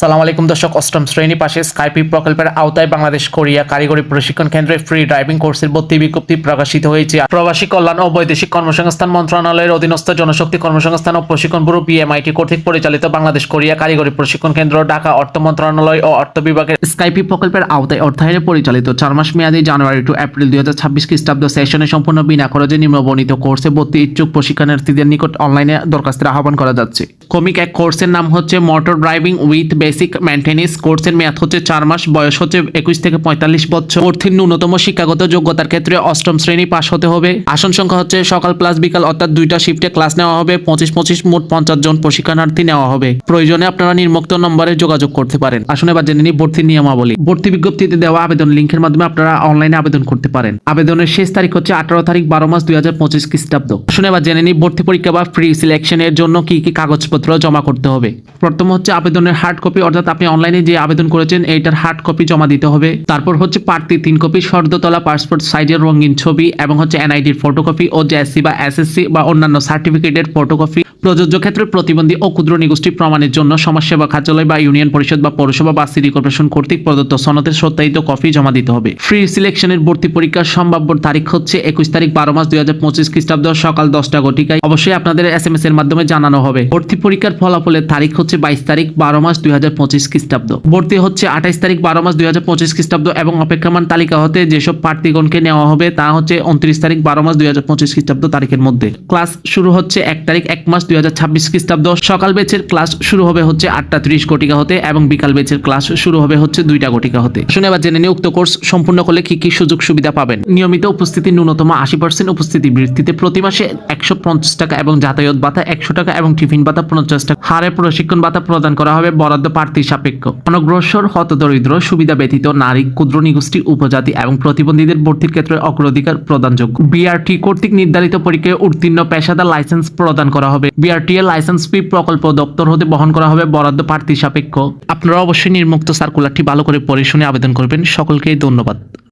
সালাম আলাইকুম দর্শক, অষ্টম শ্রেণি পাশে স্কাইপি প্রকল্পের আওতায় বাংলাদেশ কোরিয়া কারিগরি প্রশিক্ষণ কেন্দ্রে ফ্রি ড্রাইভিং কোর্সের ভর্তি বিজ্ঞপ্তি প্রকাশিত হয়েছে। প্রবাসী কল্যাণ ও বৈদেশিক কর্মসংস্থান মন্ত্রণালয়ের অধীনস্থ জনশক্তি কর্মসংস্থান ও প্রশিক্ষণ ব্যুরো বিএমআইটি কর্তৃক পরিচালিত বাংলাদেশ কোরিয়া কারিগরি প্রশিক্ষণ কেন্দ্র, ঢাকা অর্থ মন্ত্রণালয় ও অর্থ বিভাগের স্কাইপি প্রকল্পের আওতায় অর্থায়নে পরিচালিত। চার মাস মেয়াদী জানুয়ারি টু এপ্রিল দুই হাজার ছাব্বিশ খ্রিস্টাব্দ সেশনে সম্পূর্ণ বিনা খরচে নিম্নবর্ণিত কোর্সে ভর্তি ইচ্ছুক প্রশিক্ষণার্থীদের নিকট অনলাইনে দরখাস্তের আহ্বান করা যাচ্ছে। কমিক এক কোর্সের নাম হচ্ছে motor driving with basic maintenance কোর্সের মেয়াদ হচ্ছে চার মাস, বয়স হচ্ছে একুশ থেকে পঁয়তাল্লিশ বছর। প্রার্থীর ন্যূনতম শিক্ষাগত যোগ্যতার ক্ষেত্রে অষ্টম শ্রেণি পাশ হতে হবে। আসন সংখ্যা হচ্ছে সকাল প্লাস বিকাল অর্থাৎ দুইটা শিফটে ক্লাস নেওয়া হবে, পঁচিশ পঁচিশ মোট পঞ্চাশ জন প্রশিক্ষণার্থী নেওয়া হবে। প্রয়োজনে আপনারা নির্মুক্ত নম্বরে যোগাযোগ করতে পারেন। আসলে এবার জেনে নিই ভর্তির নিয়মাবলী। ভর্তি বিজ্ঞপ্তিতে দেওয়া আবেদন লিঙ্কের মাধ্যমে আপনারা অনলাইনে আবেদন করতে পারেন। আবেদনের শেষ তারিখ হচ্ছে আঠারো তারিখ বারো মাস দুই হাজার পঁচিশ খ্রিস্টাব্দ। আসলে এবার জেনে নিই ভর্তি পরীক্ষা বা ফ্রি সিলেকশনের জন্য কি কি কাগজপত্র জমা করতে হবে। প্রথম হচ্ছে আবেদনের হার্ড কপি অর্থাৎ আপনি অনলাইনে যে আবেদন করেছেন, এইটার হার্ড কপি জমা দিতে হবে। তারপর হচ্ছে প্রার্থী তিন কপি সর্দতলা পাসপোর্ট সাইজের রঙিন ছবি এবং হচ্ছে এনআইডির ফটোকপি ও জেএসসি বা এসএসসি বা অন্যান্য সার্টিফিকেটের ফটোকপি প্রযোজ্য ক্ষেত্রে প্রতিবন্ধী ও ক্ষুদ্র নিগোষ্ঠী প্রমাণের জন্য সমাজসেবা কার্যালয় বা ইউনিয়ন পরিষদ বা পৌরসভা বা সিটি কর্পোরেশন কর্তৃক প্রদত্ত সনদের সত্যায়িত কপি জমা দিতে হবে। ফ্রি সিলেকশনের ভর্তি পরীক্ষার সম্ভাব্য তারিখ হচ্ছে একুশ তারিখ বারো মাস দুই হাজার পঁচিশ খ্রিস্টাব্দ সকাল দশটা ঘটিকায়। অবশ্যই আপনাদের এস এম এস এর মাধ্যমে জানানো হবে। ভর্তি পরীক্ষার ফলাফলের তারিখ হচ্ছে বাইশ তারিখ বারো মাস দুই হাজার হাজার পঁচিশ খ্রিস্টাব্দ। ভর্তি হচ্ছে আঠাইশ তারিখ বারো মাস দুই হাজার পঁচিশ খ্রিস্টাব্দ এবং অপেক্ষমান তালিকা হতে যেসব প্রার্থীগণকে নেওয়া হবে তা হচ্ছে উনত্রিশ তারিখ বারো মাস দুই হাজার পঁচিশ খ্রিস্টাব্দ তারিখের মধ্যে। ক্লাস শুরু হচ্ছে এক তারিখ এক মাস দুই হাজার ছাব্বিশ খ্রিস্টাব্দ। সকাল বেচের ক্লাস শুরু হবে হচ্ছে আটটা ত্রিশ ঘটিকা হতে এবং বিকাল বেচের ক্লাস শুরু হবে হচ্ছে দুইটা ঘটিকা হতে। শুনে এবার জেনে নিয়ে উক্ত কোর্স সম্পূর্ণ করলে কি কি সুযোগ সুবিধা পাবেন? নিয়মিত উপস্থিতি ন্যূনতম আশি পার্সেন্ট উপস্থিতি বৃত্তিতে প্রতি মাসে একশো পঞ্চাশ টাকা এবং যাতায়াত ভাতা একশো টাকা এবং টিফিন ভাতা পঞ্চাশ টাকা। হারে প্রশিক্ষণ ভাতা প্রদান করা হবে বরাদ্দ প্রার্থী সাপেক্ষ। অনগ্রসর, হতদরিদ্র, সুবিধা ব্যতীত নারী, ক্ষুদ্র নিগোষ্ঠী, উপজাতি এবং প্রতিবন্ধীদের ভর্তির ক্ষেত্রে অগ্রাধিকার প্রদানযোগ্য বিআরটি কর্তৃক নির্ধারিত পরীক্ষায় উত্তীর্ণ পেশাদার লাইসেন্স প্রদান করা হবে। বিআরটি এর লাইসেন্স ফি প্রকল্প দপ্তর হতে বহন করা হবে বরাদ্দ প্রার্থী সাপেক্ষ। আপনারা অবশ্যই নির্মুক্ত সার্কুলারটি ভালো করে পড়ে শুনে আবেদন করবেন। সকলকেই ধন্যবাদ।